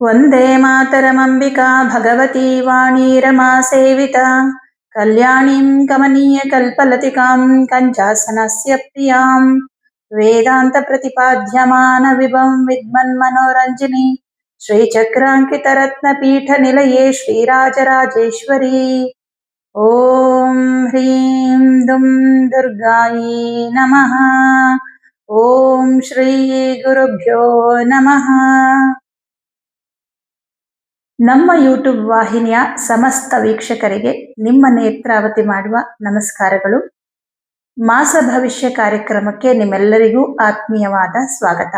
वन्दे मातरमम्बिका भगवती वाणी रमा सेविता कल्याणीं कमनीयकल्पलतिकां कञ्चासनस्य प्रियां वेदान्तप्रतिपाद्यमानविभं विद्मन्मनोरञ्जिनी श्रीचक्राङ्कितरत्नपीठनिलये श्रीराजराजेश्वरी ॐ ह्रीं दुं दुर्गायै नमः ॐ श्रीगुरुभ्यो नमः ನಮ್ಮ ಯೂಟ್ಯೂಬ್ ವಾಹಿನಿಯ ಸಮಸ್ತ ವೀಕ್ಷಕರಿಗೆ ನಿಮ್ಮ ನೇತ್ರಾವತಿ ಮಾಡುವ ನಮಸ್ಕಾರಗಳು. ಮಾಸ ಭವಿಷ್ಯ ಕಾರ್ಯಕ್ರಮಕ್ಕೆ ನಿಮ್ಮೆಲ್ಲರಿಗೂ ಆತ್ಮೀಯವಾದ ಸ್ವಾಗತ.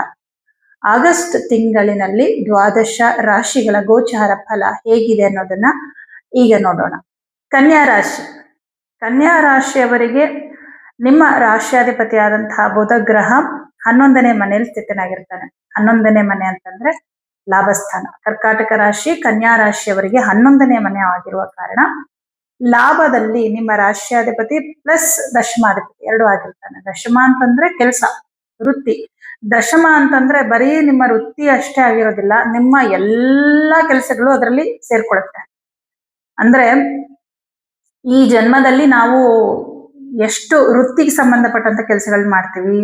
ಆಗಸ್ಟ್ ತಿಂಗಳಿನಲ್ಲಿ ದ್ವಾದಶ ರಾಶಿಗಳ ಗೋಚಾರ ಫಲ ಹೇಗಿದೆ ಅನ್ನೋದನ್ನ ಈಗ ನೋಡೋಣ. ಕನ್ಯಾ ರಾಶಿ. ಕನ್ಯಾ ರಾಶಿಯವರಿಗೆ ನಿಮ್ಮ ರಾಶ್ಯಾಧಿಪತಿಯಾದಂತಹ ಬುಧ ಗ್ರಹ ಹನ್ನೊಂದನೇ ಮನೆಯಲ್ಲಿ ಸ್ಥಿತನಾಗಿರ್ತಾನೆ. ಹನ್ನೊಂದನೇ ಮನೆ ಅಂತಂದ್ರೆ ಲಾಭಸ್ಥಾನ. ಕರ್ಕಾಟಕ ರಾಶಿ ಕನ್ಯಾ ರಾಶಿಯವರಿಗೆ ಹನ್ನೊಂದನೇ ಮನೆ ಆಗಿರುವ ಕಾರಣ ಲಾಭದಲ್ಲಿ ನಿಮ್ಮ ರಾಶ್ಯಾಧಿಪತಿ ಪ್ಲಸ್ ದಶಮಾಧಿಪತಿ ಎರಡು ಆಗಿರ್ತಾನೆ. ದಶಮ ಅಂತಂದ್ರೆ ಕೆಲಸ, ವೃತ್ತಿ. ದಶಮ ಅಂತಂದ್ರೆ ಬರೀ ನಿಮ್ಮ ವೃತ್ತಿ ಅಷ್ಟೇ ಆಗಿರೋದಿಲ್ಲ, ನಿಮ್ಮ ಎಲ್ಲಾ ಕೆಲಸಗಳು ಅದರಲ್ಲಿ ಸೇರ್ಕೊಳುತ್ತೆ. ಅಂದ್ರೆ ಈ ಜನ್ಮದಲ್ಲಿ ನಾವು ಎಷ್ಟು ವೃತ್ತಿಗೆ ಸಂಬಂಧಪಟ್ಟಂತ ಕೆಲಸಗಳು ಮಾಡ್ತೀವಿ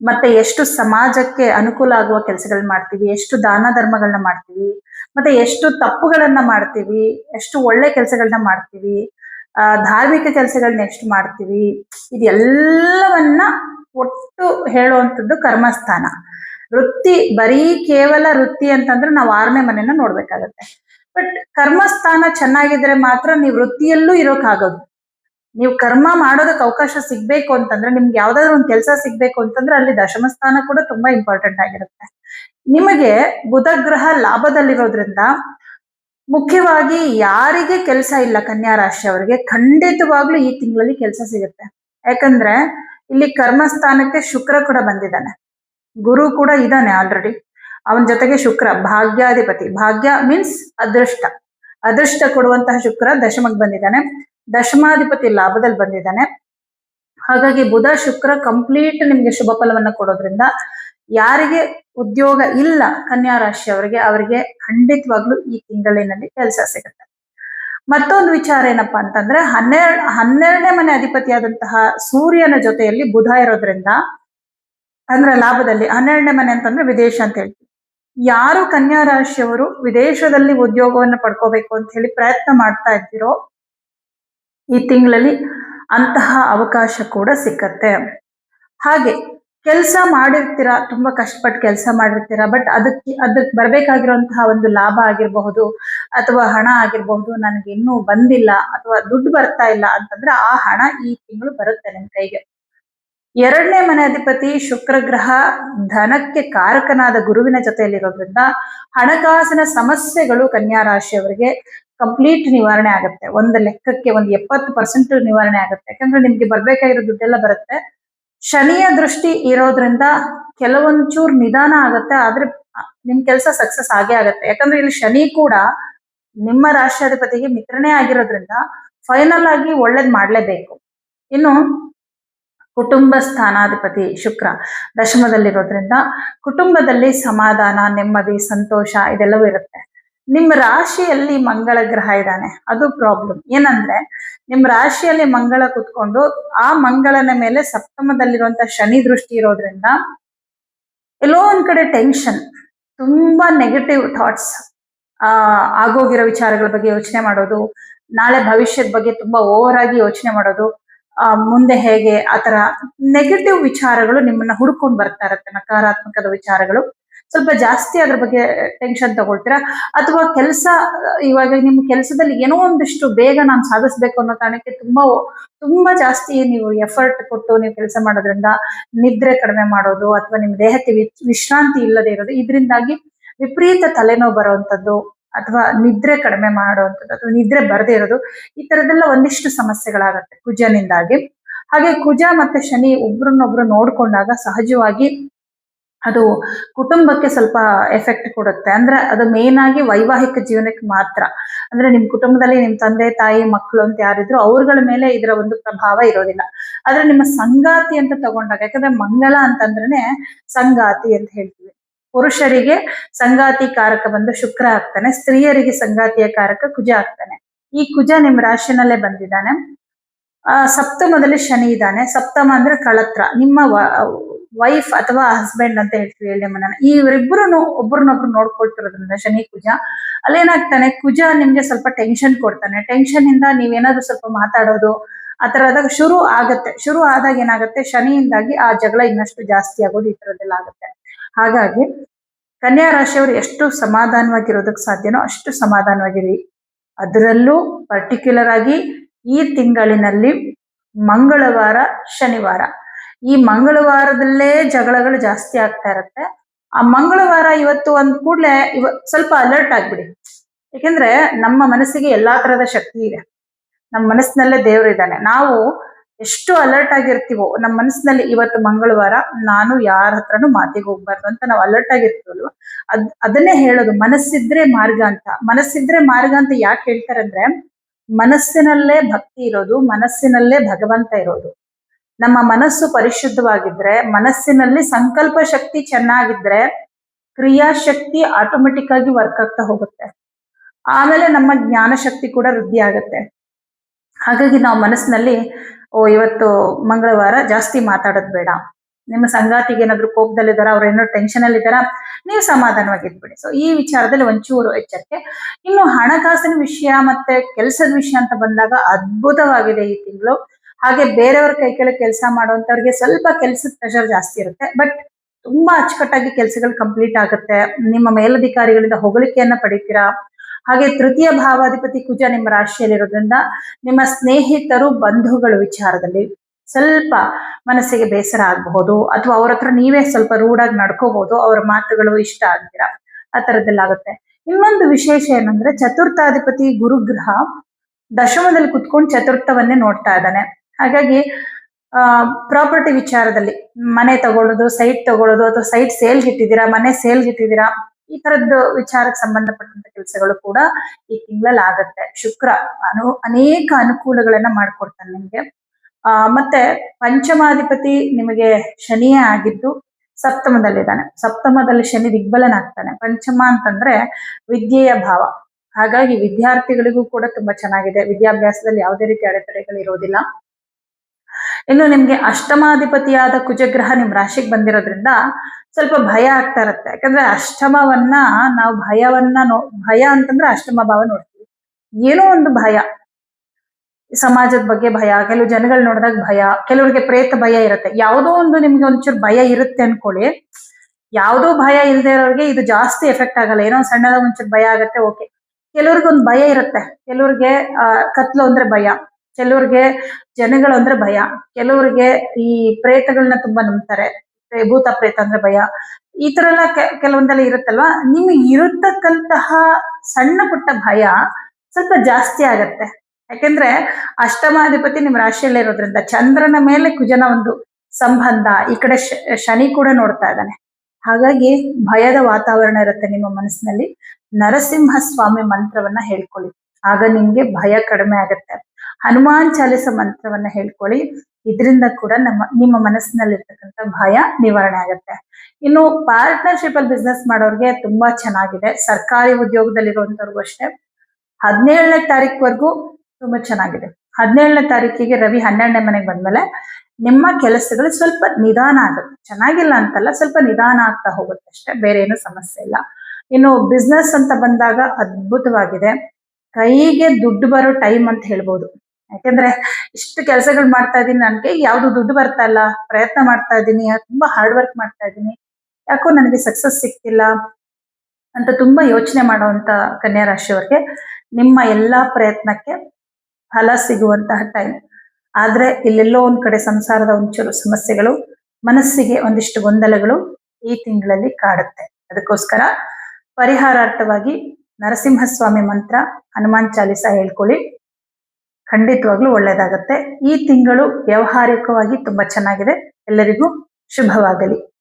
ಮತ್ತೆ ಎಷ್ಟು ಸಮಾಜಕ್ಕೆ ಅನುಕೂಲ ಆಗುವ ಕೆಲಸಗಳನ್ನ ಮಾಡ್ತೀವಿ, ಎಷ್ಟು ದಾನ ಧರ್ಮಗಳನ್ನ ಮಾಡ್ತೀವಿ, ಮತ್ತೆ ಎಷ್ಟು ತಪ್ಪುಗಳನ್ನ ಮಾಡ್ತೀವಿ, ಎಷ್ಟು ಒಳ್ಳೆ ಕೆಲಸಗಳನ್ನ ಮಾಡ್ತೀವಿ ಧಾರ್ಮಿಕ ಕೆಲಸಗಳನ್ನ ಎಷ್ಟು ಮಾಡ್ತೀವಿ, ಇದೆಲ್ಲವನ್ನ ಒಟ್ಟು ಹೇಳುವಂಥದ್ದು ಕರ್ಮಸ್ಥಾನ. ವೃತ್ತಿ, ಬರೀ ಕೇವಲ ವೃತ್ತಿ ಅಂತಂದ್ರೆ ನಾವು ಆರನೇ ಮನೆನ ನೋಡ್ಬೇಕಾಗತ್ತೆ. ಬಟ್ ಕರ್ಮಸ್ಥಾನ ಚೆನ್ನಾಗಿದ್ರೆ ಮಾತ್ರ ನೀವು ವೃತ್ತಿಯಲ್ಲೂ ಇರೋಕ್ಕಾಗೋದು ನೀವು ಕರ್ಮ ಮಾಡೋದಕ್ಕೆ ಅವಕಾಶ ಸಿಗ್ಬೇಕು ಅಂತಂದ್ರೆ, ನಿಮ್ಗೆ ಯಾವ್ದಾದ್ರು ಒಂದು ಕೆಲಸ ಸಿಗ್ಬೇಕು ಅಂತಂದ್ರೆ ಅಲ್ಲಿ ದಶಮ ಸ್ಥಾನ ಕೂಡ ತುಂಬಾ ಇಂಪಾರ್ಟೆಂಟ್ ಆಗಿರುತ್ತೆ. ನಿಮಗೆ ಬುಧ ಗ್ರಹ ಲಾಭದಲ್ಲಿರೋದ್ರಿಂದ ಮುಖ್ಯವಾಗಿ ಯಾರಿಗೆ ಕೆಲಸ ಇಲ್ಲ ಕನ್ಯಾ ರಾಶಿಯವರಿಗೆ ಖಂಡಿತವಾಗ್ಲೂ ಈ ತಿಂಗಳಲ್ಲಿ ಕೆಲಸ ಸಿಗುತ್ತೆ. ಯಾಕಂದ್ರೆ ಇಲ್ಲಿ ಕರ್ಮಸ್ಥಾನಕ್ಕೆ ಶುಕ್ರ ಕೂಡ ಬಂದಿದ್ದಾನೆ. ಗುರು ಕೂಡ ಇದ್ದಾನೆ ಆಲ್ರೆಡಿ ಅವನ ಜೊತೆಗೆ ಶುಕ್ರ, ಭಾಗ್ಯಾಧಿಪತಿ. ಭಾಗ್ಯ ಮೀನ್ಸ್ ಅದೃಷ್ಟ. ಅದೃಷ್ಟ ಕೊಡುವಂತಹ ಶುಕ್ರ ದಶಮಕ್ಕೆ ಬಂದಿದ್ದಾನೆ. ದಶಮಾಧಿಪತಿ ಲಾಭದಲ್ಲಿ ಬಂದಿದ್ದಾನೆ. ಹಾಗಾಗಿ ಬುಧ, ಶುಕ್ರ ಕಂಪ್ಲೀಟ್ ನಿಮ್ಗೆ ಶುಭ ಫಲವನ್ನ ಕೊಡೋದ್ರಿಂದ ಯಾರಿಗೆ ಉದ್ಯೋಗ ಇಲ್ಲ ಕನ್ಯಾ ರಾಶಿಯವರಿಗೆ ಅವರಿಗೆ ಖಂಡಿತವಾಗ್ಲೂ ಈ ತಿಂಗಳಿನಲ್ಲಿ ಕೆಲಸ ಸಿಗುತ್ತೆ. ಮತ್ತೊಂದು ವಿಚಾರ ಏನಪ್ಪಾ ಅಂತಂದ್ರೆ ಹನ್ನೆರಡು, ಹನ್ನೆರಡನೇ ಮನೆ ಅಧಿಪತಿಯಾದಂತಹ ಸೂರ್ಯನ ಜೊತೆಯಲ್ಲಿ ಬುಧ ಇರೋದ್ರಿಂದ ಅಂದ್ರೆ ಲಾಭದಲ್ಲಿ ಹನ್ನೆರಡನೇ ಮನೆ ಅಂತಂದ್ರೆ ವಿದೇಶ ಅಂತ ಹೇಳ್ತೀವಿ. ಯಾರು ಕನ್ಯಾ ರಾಶಿಯವರು ವಿದೇಶದಲ್ಲಿ ಉದ್ಯೋಗವನ್ನ ಪಡ್ಕೋಬೇಕು ಅಂತ ಹೇಳಿ ಪ್ರಯತ್ನ ಮಾಡ್ತಾ ಇದ್ದೀರೋ ಈ ತಿಂಗಳಲ್ಲಿ ಅಂತಹ ಅವಕಾಶ ಕೂಡ ಸಿಕ್ಕತ್ತೆ. ಹಾಗೆ ಕೆಲಸ ಮಾಡಿರ್ತೀರಾ, ತುಂಬಾ ಕಷ್ಟಪಟ್ಟು ಕೆಲಸ ಮಾಡಿರ್ತೀರಾ ಬಟ್ ಅದಕ್ಕೆ ಅದಕ್ಕೆ ಬರ್ಬೇಕಾಗಿರುವಂತಹ ಒಂದು ಲಾಭ ಆಗಿರಬಹುದು ಅಥವಾ ಹಣ ಆಗಿರಬಹುದು ನನಗೆ ಇನ್ನೂ ಬಂದಿಲ್ಲ ಅಥವಾ ದುಡ್ಡು ಬರ್ತಾ ಇಲ್ಲ ಅಂತಂದ್ರೆ ಆ ಹಣ ಈ ತಿಂಗಳು ಬರುತ್ತೆ ನಿಮ್ಮ ಕೈಗೆ. ಎರಡನೇ ಮನೆ ಅಧಿಪತಿ ಶುಕ್ರ ಗ್ರಹ ಧನಕ್ಕೆ ಕಾರಕನಾದ ಗುರುವಿನ ಜೊತೆಯಲ್ಲಿರೋದ್ರಿಂದ ಹಣಕಾಸಿನ ಸಮಸ್ಯೆಗಳು ಕನ್ಯಾ ರಾಶಿಯವರಿಗೆ ಕಂಪ್ಲೀಟ್ ನಿವಾರಣೆ ಆಗುತ್ತೆ. ಒಂದು ಲೆಕ್ಕಕ್ಕೆ ಒಂದು ಎಪ್ಪತ್ತು ಪರ್ಸೆಂಟ್ ನಿವಾರಣೆ ಆಗುತ್ತೆ. ಯಾಕಂದ್ರೆ ನಿಮ್ಗೆ ಬರ್ಬೇಕಾಗಿರೋ ದುಡ್ಡೆಲ್ಲ ಬರುತ್ತೆ. ಶನಿಯ ದೃಷ್ಟಿ ಇರೋದ್ರಿಂದ ಕೆಲವೊಂಚೂರು ನಿಧಾನ ಆಗುತ್ತೆ, ಆದ್ರೆ ನಿಮ್ ಕೆಲಸ ಸಕ್ಸಸ್ ಆಗೇ ಆಗುತ್ತೆ. ಯಾಕಂದ್ರೆ ಇಲ್ಲಿ ಶನಿ ಕೂಡ ನಿಮ್ಮ ರಾಷ್ಟ್ರಾಧಿಪತಿಗೆ ಮಿತ್ರನೇ ಆಗಿರೋದ್ರಿಂದ ಫೈನಲ್ ಆಗಿ ಒಳ್ಳೇದ್ ಮಾಡ್ಲೇಬೇಕು. ಇನ್ನು ಕುಟುಂಬ ಸ್ಥಾನಾಧಿಪತಿ ಶುಕ್ರ ದಶಮದಲ್ಲಿರೋದ್ರಿಂದ ಕುಟುಂಬದಲ್ಲಿ ಸಮಾಧಾನ, ನೆಮ್ಮದಿ, ಸಂತೋಷ ಇದೆಲ್ಲವೂ ಇರುತ್ತೆ. ನಿಮ್ಮ ರಾಶಿಯಲ್ಲಿ ಮಂಗಳ ಗ್ರಹ ಇದ್ದಾನೆ, ಅದು ಪ್ರಾಬ್ಲಮ್ ಏನಂದ್ರೆ ನಿಮ್ಮ ರಾಶಿಯಲ್ಲಿ ಮಂಗಳ ಕುತ್ಕೊಂಡು ಆ ಮಂಗಳನ ಮೇಲೆ ಸಪ್ತಮದಲ್ಲಿರುವಂತ ಶನಿ ದೃಷ್ಟಿ ಇರೋದ್ರಿಂದ ಎಲ್ಲೋ ಒಂದ್ ಕಡೆ ಟೆನ್ಷನ್ ತುಂಬಾ ನೆಗೆಟಿವ್ ಥಾಟ್ಸ್ ಆ, ಆಗೋಗಿರೋ ವಿಚಾರಗಳ ಬಗ್ಗೆ ಯೋಚನೆ ಮಾಡೋದು, ನಾಳೆ ಭವಿಷ್ಯದ ಬಗ್ಗೆ ತುಂಬಾ ಓವರ್ ಆಗಿ ಯೋಚನೆ ಮಾಡೋದು, ಆ, ಮುಂದೆ ಹೇಗೆ ಆತರ ನೆಗೆಟಿವ್ ವಿಚಾರಗಳು ನಿಮ್ಮನ್ನ ಹುಡ್ಕೊಂಡು ಬರ್ತಾ ಇರತ್ತೆ, ನಕಾರಾತ್ಮಕದ ವಿಚಾರಗಳು. ಸ್ವಲ್ಪ ಜಾಸ್ತಿ ಅದ್ರ ಬಗ್ಗೆ ಟೆನ್ಷನ್ ತಗೊಳ್ತೀರಾ? ಅಥವಾ ಕೆಲಸ, ಇವಾಗ ನಿಮ್ಮ ಕೆಲಸದಲ್ಲಿ ಏನೋ ಒಂದಿಷ್ಟು ಬೇಗ ನಾನು ಸಾಧಿಸ್ಬೇಕು ಅನ್ನೋ ಕಾರಣಕ್ಕೆ ತುಂಬಾ ತುಂಬಾ ಜಾಸ್ತಿ ನೀವು ಎಫರ್ಟ್ ಕೊಟ್ಟು ನೀವು ಕೆಲಸ ಮಾಡೋದ್ರಿಂದ ನಿದ್ರೆ ಕಡಿಮೆ ಮಾಡೋದು ಅಥವಾ ನಿಮ್ಮ ದೇಹಕ್ಕೆ ವಿಶ್ರಾಂತಿ ಇಲ್ಲದೆ ಇರೋದು, ಇದರಿಂದಾಗಿ ವಿಪರೀತ ತಲೆನೋವು ಬರುವಂತದ್ದು ಅಥವಾ ನಿದ್ರೆ ಕಡಿಮೆ ಮಾಡುವಂಥದ್ದು ಅಥವಾ ನಿದ್ರೆ ಬರದೇ ಇರೋದು, ಈ ತರದೆಲ್ಲ ಒಂದಿಷ್ಟು ಸಮಸ್ಯೆಗಳಾಗತ್ತೆ ಕುಜನಿಂದಾಗಿ. ಹಾಗೆ ಕುಜ ಮತ್ತೆ ಶನಿ ಒಬ್ರನ್ನೊಬ್ರು ನೋಡ್ಕೊಂಡಾಗ ಸಹಜವಾಗಿ ಅದು ಕುಟುಂಬಕ್ಕೆ ಸ್ವಲ್ಪ ಎಫೆಕ್ಟ್ ಕೊಡುತ್ತೆ. ಅಂದ್ರೆ ಅದು ಮೇನ್ ಆಗಿ ವೈವಾಹಿಕ ಜೀವನಕ್ಕೆ ಮಾತ್ರ. ಅಂದ್ರೆ ನಿಮ್ ಕುಟುಂಬದಲ್ಲಿ ನಿಮ್ ತಂದೆ, ತಾಯಿ ಮಕ್ಕಳು ಅಂತ ಯಾರಿದ್ರು ಅವ್ರಗಳ ಮೇಲೆ ಇದರ ಒಂದು ಪ್ರಭಾವ ಇರೋದಿಲ್ಲ. ಆದ್ರೆ ನಿಮ್ಮ ಸಂಗಾತಿ ಅಂತ ತಗೊಂಡಾಗ, ಯಾಕಂದ್ರೆ ಮಂಗಳ ಅಂತಂದ್ರೆ ಸಂಗಾತಿ ಅಂತ ಹೇಳ್ತೀವಿ. ಪುರುಷರಿಗೆ ಸಂಗಾತಿ ಕಾರಕ ಬಂದು ಶುಕ್ರ ಆಗ್ತಾನೆ, ಸ್ತ್ರೀಯರಿಗೆ ಸಂಗಾತಿಯ ಕಾರಕ ಕುಜ ಆಗ್ತಾನೆ. ಈ ಕುಜ ನಿಮ್ ರಾಶಿನಲ್ಲೇ ಬಂದಿದ್ದಾನೆ. ಆ ಸಪ್ತಮದಲ್ಲಿ ಶನಿ ಇದ್ದಾನೆ. ಸಪ್ತಮ ಅಂದ್ರೆ ಕಳತ್ರ. ನಿಮ್ಮ ವೈಫ್ ಅಥವಾ ಹಸ್ಬೆಂಡ್ ಅಂತ ಹೇಳ್ತೀವಿ ಹೇಳಿ ಮನ ಇವರಿಬ್ಬರು ಒಬ್ರನ್ನೊಬ್ರು ನೋಡ್ಕೊಳ್ತಿರೋದ್ರಿಂದ ಶನಿ, ಕುಜ ಅಲ್ಲೇನಾಗ್ತಾನೆ ಕುಜ ನಿಮ್ಗೆ ಸ್ವಲ್ಪ ಟೆನ್ಷನ್ ಕೊಡ್ತಾನೆ. ಟೆನ್ಷನ್ ಇಂದ ನೀವೇನಾದ್ರೂ ಸ್ವಲ್ಪ ಮಾತಾಡೋದು, ಆ ತರದಾಗ ಶುರು ಆಗತ್ತೆ. ಶುರು ಆದಾಗ ಏನಾಗುತ್ತೆ, ಶನಿಯಿಂದಾಗಿ ಆ ಜಗಳ ಇನ್ನಷ್ಟು ಜಾಸ್ತಿ ಆಗೋದು ಈ ತರದೆಲ್ಲ ಆಗುತ್ತೆ. ಹಾಗಾಗಿ ಕನ್ಯಾ ರಾಶಿಯವರು ಎಷ್ಟು ಸಮಾಧಾನವಾಗಿರೋದಕ್ಕೆ ಸಾಧ್ಯನೋ ಅಷ್ಟು ಸಮಾಧಾನವಾಗಿರಿ. ಅದರಲ್ಲೂ ಪರ್ಟಿಕ್ಯುಲರ್ ಆಗಿ ಈ ತಿಂಗಳಿನಲ್ಲಿ ಮಂಗಳವಾರ, ಶನಿವಾರ. ಈ ಮಂಗಳವಾರದಲ್ಲೇ ಜಗಳಗಳು ಜಾಸ್ತಿ ಆಗ್ತಾ ಇರತ್ತೆ. ಆ ಮಂಗಳವಾರ ಇವತ್ತು ಒಂದ್ ಕೂಡ್ಲೆ ಇವ ಸ್ವಲ್ಪ ಅಲರ್ಟ್ ಆಗ್ಬಿಡಿ. ಯಾಕೆಂದ್ರೆ ನಮ್ಮ ಮನಸ್ಸಿಗೆ ಎಲ್ಲಾ ತರದ ಶಕ್ತಿ ಇದೆ. ನಮ್ಮ ಮನಸ್ಸಿನಲ್ಲೇ ದೇವ್ರು ಇದ್ದಾನೆ. ನಾವು ಎಷ್ಟು ಅಲರ್ಟ್ ಆಗಿರ್ತೀವೋ, ನಮ್ಮ ಮನಸ್ಸಿನಲ್ಲಿ ಇವತ್ತು ಮಂಗಳವಾರ, ನಾನು ಯಾರ ಹತ್ರನೂ ಮಾತಿಗೆ ಹೋಗ್ಬಾರ್ದು ಅಂತ ನಾವು ಅಲರ್ಟ್ ಆಗಿರ್ತೀವಲ್ವ? ಅದ್, ಅದನ್ನೇ ಹೇಳೋದು, ಮನಸ್ಸಿದ್ರೆ ಮಾರ್ಗ ಅಂತ. ಮನಸ್ಸಿದ್ರೆ ಮಾರ್ಗ ಅಂತ ಯಾಕೆ ಹೇಳ್ತಾರೆ ಅಂದ್ರೆ, ಮನಸ್ಸಿನಲ್ಲೇ ಭಕ್ತಿ ಇರೋದು, ಮನಸ್ಸಿನಲ್ಲೇ ಭಗವಂತ ಇರೋದು. ನಮ್ಮ ಮನಸ್ಸು ಪರಿಶುದ್ಧವಾಗಿದ್ರೆ, ಮನಸ್ಸಿನಲ್ಲಿ ಸಂಕಲ್ಪ ಶಕ್ತಿ ಚೆನ್ನಾಗಿದ್ರೆ ಕ್ರಿಯಾಶಕ್ತಿ ಆಟೋಮೆಟಿಕ್ ಆಗಿ ವರ್ಕ್ ಆಗ್ತಾ ಹೋಗುತ್ತೆ. ಆಮೇಲೆ ನಮ್ಮ ಜ್ಞಾನ ಶಕ್ತಿ ಕೂಡ ವೃದ್ಧಿ ಆಗುತ್ತೆ. ಹಾಗಾಗಿ ನಾವು ಮನಸ್ಸಿನಲ್ಲಿ, ಓ, ಇವತ್ತು ಮಂಗಳವಾರ ಜಾಸ್ತಿ ಮಾತಾಡೋದು ಬೇಡ. ನಿಮ್ಮ ಸಂಗಾತಿಗೆ ಏನಾದ್ರು ಕೋಪದಲ್ಲಿದ್ದಾರ ಅವ್ರ ಏನಾದ್ರು ಟೆನ್ಷನ್ ಅಲ್ಲಿ ಇದ್ದಾರ, ನೀವು ಸಮಾಧಾನವಾಗಿದ್ಬಿಡಿ ಸೊ ಈ ವಿಚಾರದಲ್ಲಿ ಒಂಚೂರು ಎಚ್ಚರಿಕೆ. ಇನ್ನು ಹಣಕಾಸಿನ ವಿಷಯ ಮತ್ತೆ ಕೆಲಸದ ವಿಷಯ ಅಂತ ಬಂದಾಗ ಅದ್ಭುತವಾಗಿದೆ ಈ ತಿಂಗಳು. ಹಾಗೆ ಬೇರೆಯವ್ರ ಕೈ ಕೆಳಗೆ ಕೆಲಸ ಮಾಡುವಂತವ್ರಿಗೆ ಸ್ವಲ್ಪ ಕೆಲಸದ ಪ್ರೆಷರ್ ಜಾಸ್ತಿ ಇರುತ್ತೆ. ಬಟ್ ತುಂಬಾ ಅಚ್ಚುಕಟ್ಟಾಗಿ ಕೆಲಸಗಳು ಕಂಪ್ಲೀಟ್ ಆಗುತ್ತೆ. ನಿಮ್ಮ ಮೇಲಧಿಕಾರಿಗಳಿಂದ ಹೊಗಳಿಕೆಯನ್ನ ಪಡಿತೀರಾ? ಹಾಗೆ ತೃತೀಯ ಭಾವಾಧಿಪತಿ ಕುಜ ನಿಮ್ಮ ರಾಶಿಯಲ್ಲಿರೋದ್ರಿಂದ ನಿಮ್ಮ ಸ್ನೇಹಿತರು, ಬಂಧುಗಳ ವಿಚಾರದಲ್ಲಿ ಸ್ವಲ್ಪ ಮನಸ್ಸಿಗೆ ಬೇಸರ ಆಗಬಹುದು. ಅಥವಾ ಅವ್ರ ಹತ್ರ ನೀವೇ ಸ್ವಲ್ಪ ರೂಢಾಗಿ ನಡ್ಕೋಬಹುದು. ಅವರ ಮಾತುಗಳು ಇಷ್ಟ ಆಗ್ತೀರಾ? ಆ ತರದಲ್ಲಾಗುತ್ತೆ ಇನ್ನೊಂದು ವಿಶೇಷ ಏನಂದ್ರೆ ಚತುರ್ಥಾಧಿಪತಿ ಗುರುಗ್ರಹ ದಶಮದಲ್ಲಿ ಕುತ್ಕೊಂಡು ಚತುರ್ಥವನ್ನೇ ನೋಡ್ತಾ ಇದ್ದಾನೆ. ಹಾಗಾಗಿ, ಆ ಪ್ರಾಪರ್ಟಿ ವಿಚಾರದಲ್ಲಿ, ಮನೆ ತಗೊಳ್ಳೋದು ಸೈಟ್ ತಗೊಳ್ಳೋದು, ಅಥವಾ ಸೈಟ್ ಸೇಲ್ ಇಟ್ಟಿದ್ದೀರಾ, ಮನೆ ಸೇಲ್ ಇಟ್ಟಿದ್ದೀರಾ, ಈ ತರದ್ದು ವಿಚಾರಕ್ಕೆ ಸಂಬಂಧಪಟ್ಟಂತ ಕೆಲಸಗಳು ಕೂಡ ಈ ತಿಂಗಳಲ್ಲಿ ಆಗತ್ತೆ. ಶುಕ್ರ, ಅನು, ಅನೇಕ ಅನುಕೂಲಗಳನ್ನ ಮಾಡ್ಕೊಡ್ತಾನೆ ನಿಮ್ಗೆ. ಆ, ಮತ್ತೆ ಪಂಚಮಾಧಿಪತಿ ನಿಮಗೆ ಶನಿಯೇ ಆಗಿದ್ದು ಸಪ್ತಮದಲ್ಲಿದ್ದಾನೆ ಸಪ್ತಮದಲ್ಲಿ ಶನಿ ದಿಗ್ಬಲನಾಗ್ತಾನೆ ಪಂಚಮ ಅಂತಂದ್ರೆ ವಿದ್ಯೆಯ ಭಾವ. ಹಾಗಾಗಿ ವಿದ್ಯಾರ್ಥಿಗಳಿಗೂ ಕೂಡ ತುಂಬಾ ಚೆನ್ನಾಗಿದೆ. ವಿದ್ಯಾಭ್ಯಾಸದಲ್ಲಿ ಯಾವುದೇ ರೀತಿ ಅಡೆತಡೆಗಳು ಇರೋದಿಲ್ಲ ಇನ್ನು ನಿಮ್ಗೆ ಅಷ್ಟಮಾಧಿಪತಿಯಾದ ಕುಜಗ್ರಹ ನಿಮ್ ರಾಶಿಗೆ ಬಂದಿರೋದ್ರಿಂದ ಸ್ವಲ್ಪ ಭಯ ಆಗ್ತಾ ಇರತ್ತೆ. ಯಾಕಂದ್ರೆ ಅಷ್ಟಮವನ್ನ ನಾವು ಭಯವನ್ನ ನೋ, ಭಯ ಅಂತಂದ್ರೆ ಅಷ್ಟಮ ಭಾವ ನೋಡ್ತೀವಿ. ಏನೋ ಒಂದು ಭಯ. ಸಮಾಜದ ಬಗ್ಗೆ ಭಯ, ಕೆಲವು ಜನಗಳು ನೋಡಿದಾಗ ಭಯ, ಕೆಲವರಿಗೆ ಪ್ರೇತ ಭಯ ಇರುತ್ತೆ. ಯಾವುದೋ ಒಂದು ನಿಮ್ಗೆ ಒಂಚೂರು ಭಯ ಇರುತ್ತೆ ಅನ್ಕೊಳ್ಳಿ. ಯಾವುದೋ ಭಯ ಇಲ್ಲದೆ ಇರೋರಿಗೆ ಇದು ಜಾಸ್ತಿ ಎಫೆಕ್ಟ್ ಆಗಲ್ಲ. ಏನೋ ಸಣ್ಣದ ಒಂಚೂರು ಭಯ ಆಗುತ್ತೆ, ಓಕೆ. ಕೆಲವ್ರಿಗೆ ಒಂದು ಭಯ ಇರುತ್ತೆ. ಕೆಲವ್ರಿಗೆ ಕತ್ಲು ಅಂದ್ರೆ ಭಯ. ಕೆಲವ್ರಿಗೆ ಜನಗಳು ಅಂದ್ರೆ ಭಯ. ಕೆಲವ್ರಿಗೆ ಈ ಪ್ರೇತಗಳನ್ನ ತುಂಬಾ ನಂಬ್ತಾರೆ. ಭೂತ ಪ್ರೇತ ಅಂದ್ರೆ ಭಯ. ಈ ತರ ಎಲ್ಲ ಕೆಲವೊಂದೆಲ್ಲ ಇರುತ್ತಲ್ವಾ? ನಿಮಗೆ ಇರತಕ್ಕಂತಹ ಸಣ್ಣ ಪುಟ್ಟ ಭಯ ಸ್ವಲ್ಪ ಜಾಸ್ತಿ ಆಗತ್ತೆ. ಯಾಕೆಂದ್ರೆ ಅಷ್ಟಮಾಧಿಪತಿ ನಿಮ್ ರಾಶಿಯಲ್ಲೇ ಇರೋದ್ರಿಂದ ಚಂದ್ರನ ಮೇಲೆ ಕುಜನ ಒಂದು ಸಂಬಂಧ ಈ ಕಡೆ ಶನಿ ಕೂಡ ನೋಡ್ತಾ ಇದ್ದಾನೆ. ಹಾಗಾಗಿ ಭಯದ ವಾತಾವರಣ ಇರುತ್ತೆ ನಿಮ್ಮ ಮನಸ್ಸಿನಲ್ಲಿ. ನರಸಿಂಹ ಸ್ವಾಮಿ ಮಂತ್ರವನ್ನ ಹೇಳ್ಕೊಳ್ಳಿ. ಆಗ ನಿಮ್ಗೆ ಭಯ ಕಡಿಮೆ ಆಗತ್ತೆ. ಹನುಮಾನ್ ಚಾಲಿಸ ಮಂತ್ರವನ್ನ ಹೇಳ್ಕೊಳ್ಳಿ. ಇದರಿಂದ ಕೂಡ ನಮ್ಮ, ನಿಮ್ಮ ಮನಸ್ಸಿನಲ್ಲಿರ್ತಕ್ಕಂಥ ಭಯ ನಿವಾರಣೆ ಆಗುತ್ತೆ. ಇನ್ನು ಪಾರ್ಟ್ನರ್ಶಿಪ್ ಅಲ್ಲಿ ಬಿಸ್ನೆಸ್ ಮಾಡೋರ್ಗೆ ತುಂಬಾ ಚೆನ್ನಾಗಿದೆ. ಸರ್ಕಾರಿ ಉದ್ಯೋಗದಲ್ಲಿರುವಂತವ್ರಿಗೂ ಅಷ್ಟೇ. ಹದಿನೇಳನೇ ತಾರೀಕ್ವರೆಗೂ ತುಂಬಾ ಚೆನ್ನಾಗಿದೆ. ಹದಿನೇಳನೇ ತಾರೀಕಿಗೆ ರವಿ ಹನ್ನೆರಡನೇ ಮನೆಗೆ ಬಂದ್ಮೇಲೆ ನಿಮ್ಮ ಕೆಲಸಗಳು ಸ್ವಲ್ಪ ನಿಧಾನ ಆಗುತ್ತೆ. ಚೆನ್ನಾಗಿಲ್ಲ ಅಂತಲ್ಲ ಸ್ವಲ್ಪ ನಿಧಾನ ಆಗ್ತಾ ಹೋಗುತ್ತೆ ಅಷ್ಟೇ. ಬೇರೆ ಏನು ಸಮಸ್ಯೆ ಇಲ್ಲ. ಇನ್ನು ಬಿಸ್ನೆಸ್ ಅಂತ ಬಂದಾಗ ಅದ್ಭುತವಾಗಿದೆ. ಕೈಗೆ ದುಡ್ಡು ಬರೋ ಟೈಮ್ ಅಂತ ಹೇಳ್ಬೋದು. ಯಾಕಂದ್ರೆ ಇಷ್ಟು ಕೆಲಸಗಳು ಮಾಡ್ತಾ ಇದ್ದೀನಿ. ನನಗೆ ಯಾವುದು ದುಡ್ಡು ಬರ್ತಾ ಇಲ್ಲ. ಪ್ರಯತ್ನ ಮಾಡ್ತಾ ಇದ್ದೀನಿ. ತುಂಬಾ ಹಾರ್ಡ್ ವರ್ಕ್ ಮಾಡ್ತಾ ಇದ್ದೀನಿ. ಯಾಕೋ ನನಗೆ ಸಕ್ಸಸ್ ಸಿಗ್ತಿಲ್ಲ ಅಂತ ತುಂಬಾ ಯೋಚನೆ ಮಾಡುವಂತ ಕನ್ಯಾ ರಾಶಿಯವರಿಗೆ ನಿಮ್ಮ ಎಲ್ಲಾ ಪ್ರಯತ್ನಕ್ಕೆ ಫಲ ಸಿಗುವಂತಹ ಟೈಮ್ ಆದ್ರೆ ಇಲ್ಲೆಲ್ಲೋ ಒಂದ್ ಕಡೆ ಸಂಸಾರದ ಒಂಚೂರು ಸಮಸ್ಯೆಗಳು, ಮನಸ್ಸಿಗೆ ಒಂದಿಷ್ಟು ಗೊಂದಲಗಳು ಈ ತಿಂಗಳಲ್ಲಿ ಕಾಡುತ್ತೆ. ಅದಕ್ಕೋಸ್ಕರ ಪರಿಹಾರಾರ್ಥವಾಗಿ ನರಸಿಂಹಸ್ವಾಮಿ ಮಂತ್ರ ಹನುಮಾನ್ ಚಾಲಿಸ ಹೇಳ್ಕೊಳ್ಳಿ. ಖಂಡಿತವಾಗ್ಲೂ ಒಳ್ಳೇದಾಗುತ್ತೆ. ಈ ತಿಂಗಳು ವ್ಯಾವಹಾರಿಕವಾಗಿ ತುಂಬಾ ಚೆನ್ನಾಗಿದೆ. ಎಲ್ಲರಿಗೂ ಶುಭವಾಗಲಿ.